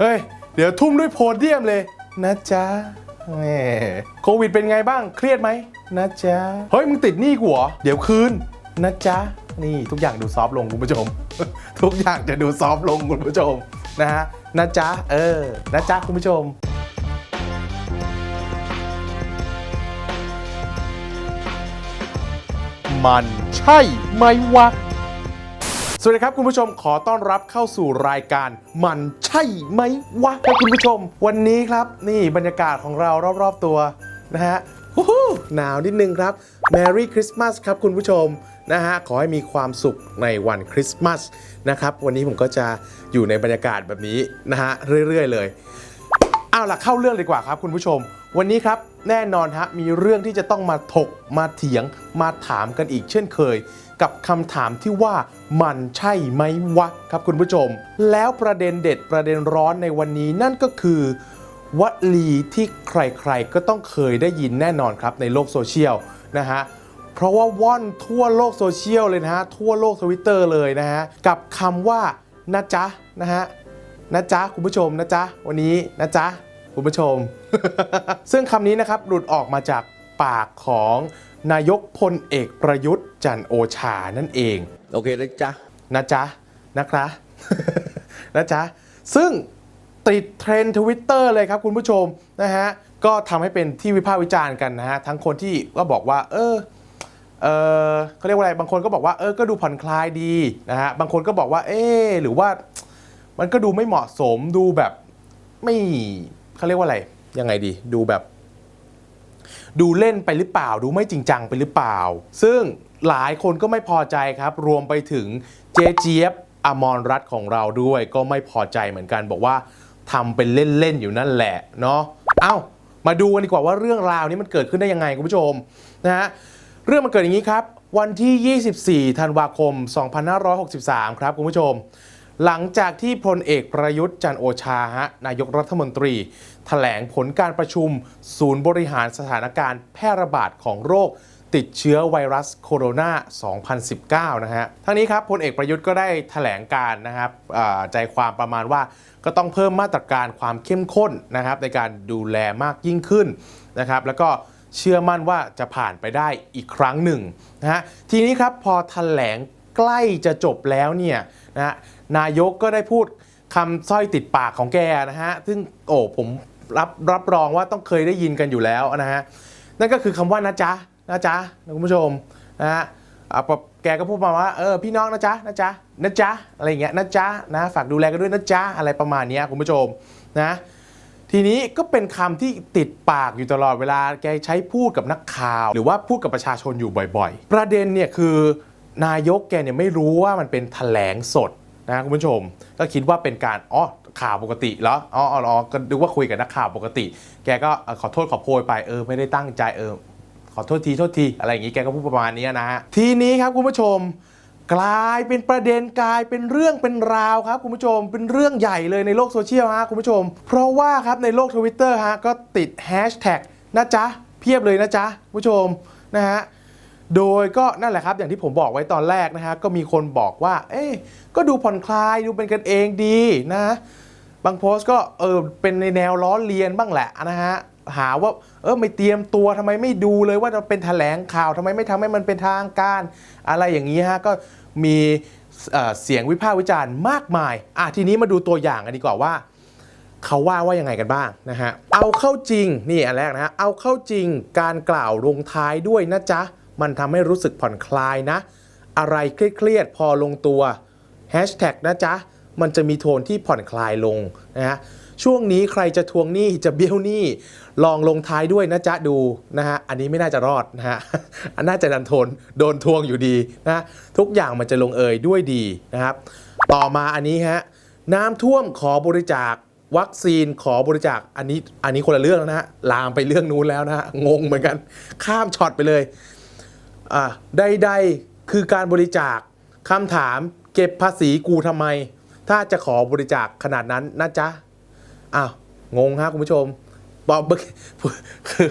เฮ้ย เดี๋ยวทุ่มด้วยโพเดียมเลย นะจ๊ะแหมโควิดเป็นไงบ้างเครียดไหมนะจ๊ะ เฮ้ย มึงติดหนี้กูเหรอ เดี๋ยวคืน นะจ๊ะ นี่ทุกอย่างดูซอฟลงคุณผู้ชม ทุกอย่างจะดูซอฟลงคุณผู้ชมนะฮะนะจ๊ะ เออ นะจ๊ะ คุณผู้ชมมันใช่ไหมวะ สวัสดีครับคุณผู้ชมขอต้อนรับเข้าสู่รายการมันใช่ไหมวะครับคุณผู้ชม วันนี้ครับนี่บรรยากาศของเรารอบๆตัวนะฮะหนาวนิดนึงครับ Merry Christmas ครับคุณผู้ชมนะฮะขอให้มีความสุขในวันคริสต์มาสนะครับวันนี้ผมก็จะอยู่ในบรรยากาศแบบนี้นะฮะเรื่อยๆเลยเอาล่ะเข้าเรื่องเลยดีกว่าครับคุณผู้ชม วันนี้ครับแน่นอนฮะมีเรื่องที่จะต้องมาถกมาเถียงมาถามกันอีกเช่นเคย กับคำถามที่ว่ามันใช่ไหมวะครับคุณผู้ชม แล้วประเด็นเด็ดประเด็นร้อนในวันนี้นั่นก็คือวลีที่ใครๆก็ต้องเคยได้ยินแน่นอนครับในโลกโซเชียลนะฮะเพราะว่าว่อนทั่วโลกโซเชียลเลยนะฮะทั่วโลกทวิตเตอร์เลยนะฮะกับคำว่านะจ๊ะนะฮะนะจ๊ะคุณผู้ชมนะจ๊ะวันนี้นะจ๊ะคุณผู้ชม ซึ่งคำนี้นะครับหลุดออกมาจาก ปากของนายกพลเอกประยุทธ์จันทร์โอชานั่นเอง โอเคนะจ๊ะนะจ๊ะนะครับนะจ๊ะซึ่งติดเทรนด์ทวิตเตอร์เลยครับคุณผู้ชมนะฮะก็ทำให้เป็นที่วิพากษ์วิจารณ์กันนะฮะทั้งคนที่ก็บอกว่า เออเออเขาเรียกว่าอะไรบางคนก็บอกว่าเออก็ดูผ่อนคลายดีนะฮะบางคนก็บอกว่าเออหรือว่ามันก็ดูไม่เหมาะสมดูแบบไม่เขาเรียกว่าอะไรยังไงดี ดูแบบ ดูเล่นไปหรือเปล่า ดูไม่จริงจังไปหรือเปล่า ซึ่งหลายคนก็ไม่พอใจครับ รวมไปถึงเจเจี๊ยบอมรรัตของเราด้วยก็ไม่พอใจเหมือนกันบอกว่าทำเป็นเล่น ๆ อยู่นั่นแหละเนาะเอ้ามาดูกันดีกว่าว่าเรื่องราวนี้มันเกิดขึ้นได้ยังไงคุณผู้ชมนะฮะเรื่องมันเกิดอย่างนี้ครับ วันที่ 24 ธันวาคม 2563 ครับคุณผู้ชม หลังจากที่พลเอกประยุทธ์จันโอชาฮะนายกรัฐมนตรีถแถลงผลการประชุม ศูนย์บริหารสถานการณ์แพร่ระบาดของโรคติดเชื้อไวรัสโคโรนา 2019 นะฮะ ทั้งนี้ครับพลเอกประยุทธ์ก็ได้ถแถลงการนะครับใจความประมาณว่าก็ต้องเพิ่มมาตรการความเข้มข้นนะครับในการดูแลมากยิ่งขึ้นนะครับแล้วก็เชื่อมั่นว่าจะผ่านไปได้อีกครั้งหนึ่งนะฮะทีนี้ครับพอถแถลงใกล้จะจบแล้วเนี่ยนะฮะ นายกก็ได้พูดคำสร้อยติดปากของแกนะฮะ ซึ่งโอ้ผมรับรับรองว่าต้องเคยได้ยินกันอยู่แล้วนะฮะ นั่นก็คือคำว่านะจ๊ะนะจ๊ะนะคุณผู้ชมนะฮะอะแกก็พูดมาว่าเออพี่น้องนะจ๊ะนะจ๊ะนะจ๊ะอะไรอย่างเงี้ยนะจ๊ะนะฝากดูแลกันด้วยนะจ๊ะอะไรประมาณนี้คุณผู้ชมนะทีนี้ก็เป็นคำที่ติดปากอยู่ตลอดเวลาแกใช้พูดกับนักข่าว หรือว่าพูดกับประชาชนอยู่บ่อยๆ ประเด็นเนี่ยคือนายกแกเนี่ยไม่รู้ว่ามันเป็นแถลงสด นะคุณผู้ชม ก็คิดว่าเป็นการอ๋อข่าวปกติเหรออ๋ออ๋อก็ดูว่าคุยกับนักข่าวปกติ แกก็ขอโทษขอโพยไปเออไม่ได้ตั้งใจเออขอโทษทีโทษทีอะไรอย่างนี้แกก็พูดประมาณนี้นะฮะทีนี้ครับคุณผู้ชมกลายเป็นประเด็นกลายเป็นเรื่องเป็นราวครับคุณผู้ชมเป็นเรื่องใหญ่เลยในโลกโซเชียลฮะคุณผู้ชม เพราะว่าครับในโลกทวิตเตอร์ฮะก็ติดแฮชแท็กนะจ๊ะเพียบเลยนะจ๊ะคุณผู้ชมนะฮะ โดยก็นั่นแหละครับ อย่างที่ผมบอกไว้ตอนแรกนะฮะก็มีคนบอกว่า เอ๊ะก็ดูผ่อนคลายดูเป็นกันเองดีนะบางโพสต์ก็เออเป็นในแนวล้อเลียนบ้างแหละนะฮะหาว่าเออไม่เตรียมตัวทำไมไม่ดูเลยว่าจะเป็นแถลงข่าวทำไมไม่ทำให้มันเป็นทางการ อะไรอย่างนี้ฮะก็มีเเสียงวิพากษ์วิจารณ์มากมายอะทีนี้มาดูตัวอย่างกันดีกว่าว่า เขาว่าว่ายังไงกันบ้างนะฮะเอาเข้าจริงนี่อันแรกนะฮะเอาเข้าจริงการกล่าวลงท้ายด้วยนะจ๊ะ มันทำให้รู้สึกผ่อนคลายนะ อะไรเครียดๆพอลงตัวแฮชแท็กนะจ๊ะ มันจะมีโทนที่ผ่อนคลายลงนะฮะช่วงนี้ใครจะทวงหนี้จะเบี้ยวหนี้ลองลงท้ายด้วยนะจ๊ะดูนะฮะอันนี้ไม่น่าจะรอดนะฮะอันน่าจะดันทนโดนทวงอยู่ดีนะทุกอย่างมันจะลงเอยด้วยดีนะครับ ต่อมาอันนี้ฮะน้ำท่วมขอบริจาควัคซีนขอบริจาคอันนี้อันนี้คนละเรื่องแล้วนะฮะลามไปเรื่องนู้นแล้วนะฮะงงเหมือนกันข้ามช็อตไปเลย อ่าใดๆคือการบริจาคคำถามเก็บภาษีกูทำไม ถ้าจะขอบริจาคขนาดนั้นนะจ๊ะอ้าวงงฮะคุณผู้ชมบอกเมื่อกี้คือ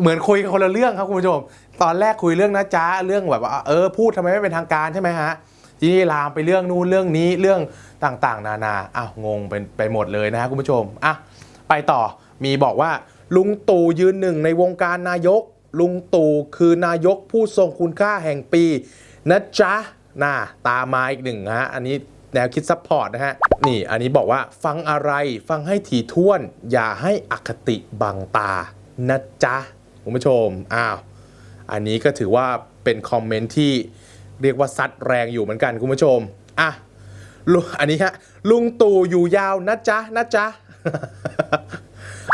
เหมือนคุยกันคนละเรื่องครับคุณผู้ชม ตอนแรกคุยเรื่องนะจ๊ะเรื่องแบบว่าเออพูดทำไมไม่เป็นทางการใช่ไหมฮะทีนี้ลามไปเรื่องนู้นเรื่องนี้เรื่องต่างๆ นานาอ้าวงงเป็นไปหมดเลยนะฮะคุณผู้ชมอะไปต่อมีบอกว่าลุงตู่ยืนหนึ่งในวงการนายก ลุงตู่คือนายกผู้ทรงคุณค่าแห่งปีนะจ๊ะน่าตามมาอีกหนึ่งฮะ อันนี้แนวคิดซัพพอร์ตนะฮะ นี่อันนี้บอกว่าฟังอะไรฟังให้ถี่ถ้วน อย่าให้อคติบังตานะจ๊ะคุณผู้ชม อ้าว อันนี้ก็ถือว่าเป็นคอมเมนต์ที่เรียกว่าซัดแรงอยู่เหมือนกันคุณผู้ชม อะลุงอันนี้ฮะ ลุงตู่อยู่ยาวนะจ๊ะนะจ๊ะ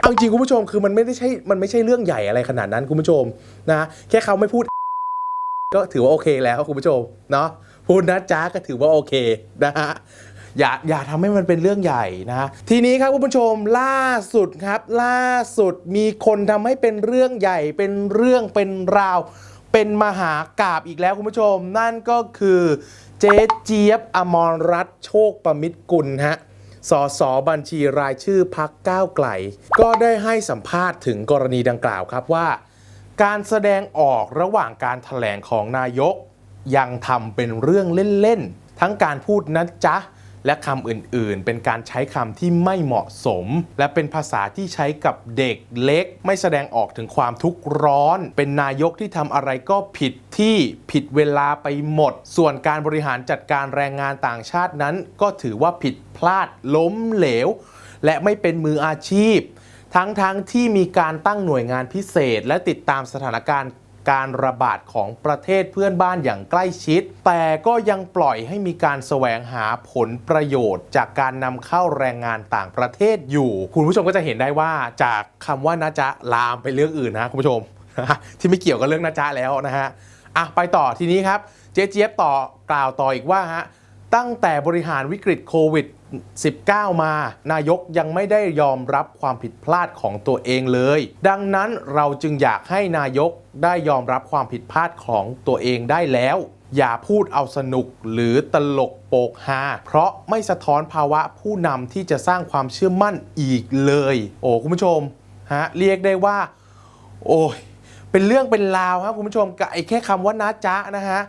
เอาจริงคุณผู้ชมคือมันไม่ได้ใช่ มันไม่ใช่เรื่องใหญ่อะไรขนาดนั้นคุณผู้ชมนะแค่เขาไม่พูด ก็ถือว่าโอเคแล้วคุณผู้ชมเนาะพูดนะจ๊ะก็ถือว่าโอเคนะฮะอย่าอย่าทำให้มันเป็นเรื่องใหญ่นะฮะทีนี้ครับคุณผู้ชมล่าสุดครับ ล่าสุดมีคนทำให้เป็นเรื่องใหญ่ เป็นเรื่องเป็นราว เป็นมหากาบอีกแล้วคุณผู้ชม นั่นก็คือเจ๊เจี๊ยบอมรรัตน์โชคประมิตรกุลฮะ สสบัญชีรายชื่อพักก้าวไกล ก็ได้ให้สัมภาษณ์ถึงกรณีดังกล่าวครับว่า การแสดงออกระหว่างการถแถลงของนายก ยังทำเป็นเรื่องเล่น ๆ ทั้งการพูดนะจ๊ะ และคำอื่นๆ เป็นการใช้คำที่ไม่เหมาะสม และเป็นภาษาที่ใช้กับเด็กเล็ก ไม่แสดงออกถึงความทุกข์ร้อน เป็นนายกที่ทำอะไรก็ผิดที่ผิดเวลาไปหมด ส่วนการบริหารจัดการแรงงานต่างชาตินั้น ก็ถือว่าผิดพลาดล้มเหลว และไม่เป็นมืออาชีพ ทั้งๆทที่มีการตั้งหน่วยงานพิเศษ และติดตามสถานการณ์ การระบาดของประเทศเพื่อนบ้านอย่างใกล้ชิด แต่ก็ยังปล่อยให้มีการแสวงหาผลประโยชน์ จากการนำเข้าแรงงานต่างประเทศอยู่ คุณผู้ชมก็จะเห็นได้ว่าจากคำว่านะจ๊ะลามไปเรื่องอื่นนะคุณผู้ชม ที่ไม่เกี่ยวกับเรื่องนะจ๊ะแล้วนะฮะอะไปต่อทีนี้ครับ เจ๊เจี๊ยบต่อกล่าวต่ออีกว่าฮะ ตั้งแต่บริหารวิกฤตโควิด 19 มา นายกยังไม่ได้ยอมรับความผิดพลาดของตัวเองเลย ดังนั้นเราจึงอยากให้นายกได้ยอมรับความผิดพลาดของตัวเองได้แล้ว อย่าพูดเอาสนุกหรือตลกโปกฮาเพราะไม่สะท้อนภาวะผู้นำที่จะสร้างความเชื่อมั่นอีกเลย โอ้คุณผู้ชมฮะเรียกได้ว่า โอ้ยเป็นเรื่องเป็นราวครับคุณผู้ชมกับไอ้แค่คำว่านะจ๊ะนะฮะ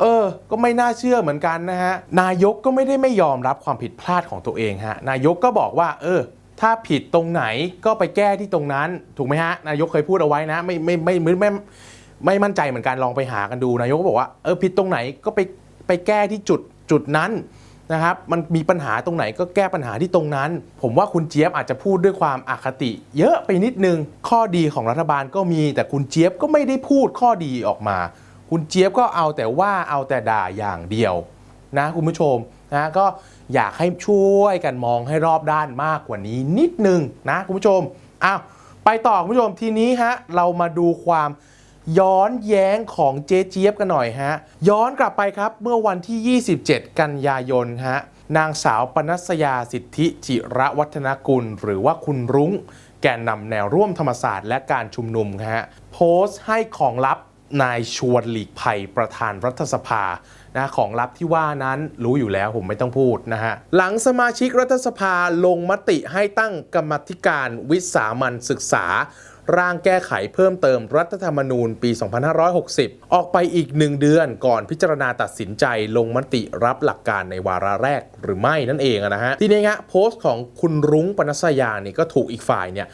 เออ ก็ไม่น่าเชื่อเหมือนกันนะฮะ นายกก็ไม่ได้ไม่ยอมรับความผิดพลาดของตัวเองฮะ นายกก็บอกว่า เออ ถ้าผิดตรงไหนก็ไปแก้ที่ตรงนั้น ถูกไหมฮะ นายกเคยพูดเอาไว้นะไม่ไม่ไม่ไม่ไม่ไม่มั่นใจเหมือนกัน ลองไปหากันดู นายกก็บอกว่า เออ ผิดตรงไหนก็ไปไปแก้ที่จุดจุดนั้นนะครับ มันมีปัญหาตรงไหนก็แก้ปัญหาที่ตรงนั้น ผมว่าคุณเจี๊ยบอาจจะพูดด้วยความอคติ เยอะไปนิดนึง ข้อดีของรัฐบาลก็มี แต่คุณเจี๊ยบก็ไม่ได้พูดข้อดีออกมา คุณเจี๊ยบก็เอาแต่ว่าเอาแต่ด่าอย่างเดียวนะคุณผู้ชมนะก็อยากให้ช่วยกันมองให้รอบด้านมากกว่านี้นิดนึงนะคุณผู้ชมอ้าวไปต่อคุณผู้ชมทีนี้ฮะเรามาดูความย้อนแย้งของเจ๊เจี๊ยบกันหน่อยฮะ ย้อนกลับไปครับเมื่อวันที่ 27 กันยายนฮะ นางสาวปนัสยาสิทธิจิระวัฒนกุล หรือว่าคุณรุ้ง แกนนำแนวร่วมธรรมศาสตร์และการชุมนุมฮะ โพสต์ให้ของลับ นายชวนหลีกภัยประธานรัฐสภานะของลับที่ว่านั้นรู้อยู่แล้วผมไม่ต้องพูดนะฮะ หลังสมาชิกรัฐสภาลงมติให้ตั้งกรรมธิการวิสามันศึกษา ร่างแก้ไขเพิ่มเติมรัฐธรรมนูญปี 2560 ออกไปอีกหนึ่งเดือนก่อนพิจารณาตัดสินใจลงมติรับหลักการในวาระแรกหรือไม่นั่นเองนะฮะ ทีนี้ฮะโพสต์ของคุณรุ้งปนัสยานี่ก็ถูกอีกฝ่ายเนี่ย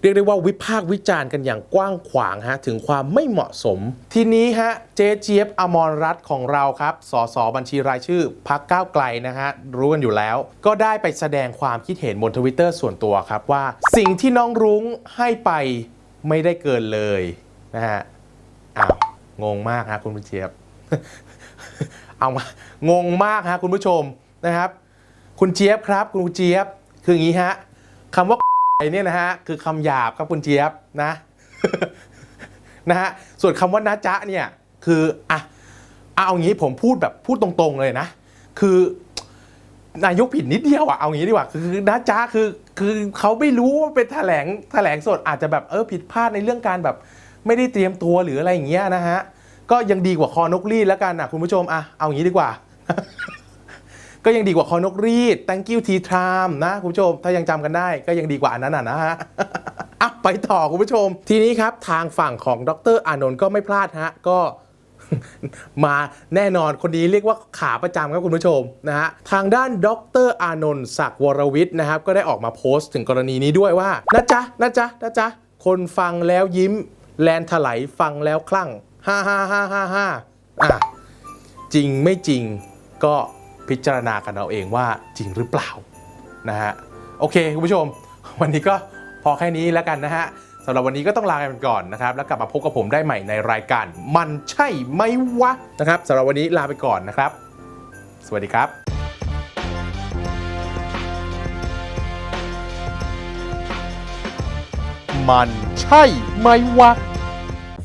เรียกได้ว่าวิพากษ์วิจารณ์กันอย่างกว้างขวางฮะถึงความไม่เหมาะสม ทีนี้ฮะเจเจี๊ยบอมรรัตน์ของเราครับสสบัญชีรายชื่อพักก้าวไกลนะฮะรู้กันอยู่แล้ว ก็ได้ไปแสดงความคิดเห็นบนทวิตเตอร์ส่วนตัวครับว่า สิ่งที่น้องรุ้งให้ไปไม่ได้เกินเลยนะฮะอ้าวงงมากฮะคุณเจี๊ยบเอามางงมากฮะคุณผู้ชมนะครับ คุณเจี๊ยบครับ คุณเจี๊ยบคืออย่างนี้ฮะคำว่า ไอ้เนี่ยนะฮะคือคำหยาบครับคุณเจี๊ยบนะนะฮะส่วนคำว่านะจ๊ะเนี่ยคืออะเอาอย่างนี้ผมพูดแบบพูดตรงๆเลยนะ คือนายกผิดนิดเดียวอะเอางี้ดีกว่าคือนะจ๊ะคือคือเขาไม่รู้ว่าเป็นแถลงแถลงสดอาจจะแบบเออผิดพลาดในเรื่องการแบบ ไม่ได้เตรียมตัวหรืออะไรอย่างเงี้ยนะฮะก็ยังดีกว่าคอนกรีดแล้วกันนะคุณผู้ชมอะเอาอย่างนี้ดีกว่า ก็ยังดีกว่าคอนกรีด thank you tea time นะคุณผู้ชม ถ้ายังจำกันได้ก็ยังดีกว่าอันนั้นอะนะฮะอะไปต่อคุณผู้ชม ทีนี้ครับทางฝั่งของดรอานนท์ก็ไม่พลาดฮะก็มาแน่นอนคนนี้เรียกว่าขาประจำครับคุณผู้ชมนะฮะทางด้านดรอานนท์ศักดิ์วรวิทย์นะครับก็ได้ออกมาโพสต์ถึงกรณีนี้ด้วยว่านะจ๊ะนะจ๊ะนะจ๊ะคนฟังแล้วยิ้ม แลนถลายฟังแล้วคลั่งฮ่าฮ่าฮ่าฮ่าฮ่าอะจริงไม่จริงก็ พิจารณากันเอาเองว่าจริงหรือเปล่านะฮะโอเคคุณผู้ชม วันนี้ก็พอแค่นี้แล้วกันนะฮะสำหรับวันนี้ก็ต้องลากันไปก่อนนะครับ แล้วกลับมาพบกับผมได้ใหม่ในรายการ มันใช่ไหมวะนะครับสำหรับวันนี้ลาไปก่อนนะครับ สวัสดีครับมันใช่ไหมวะ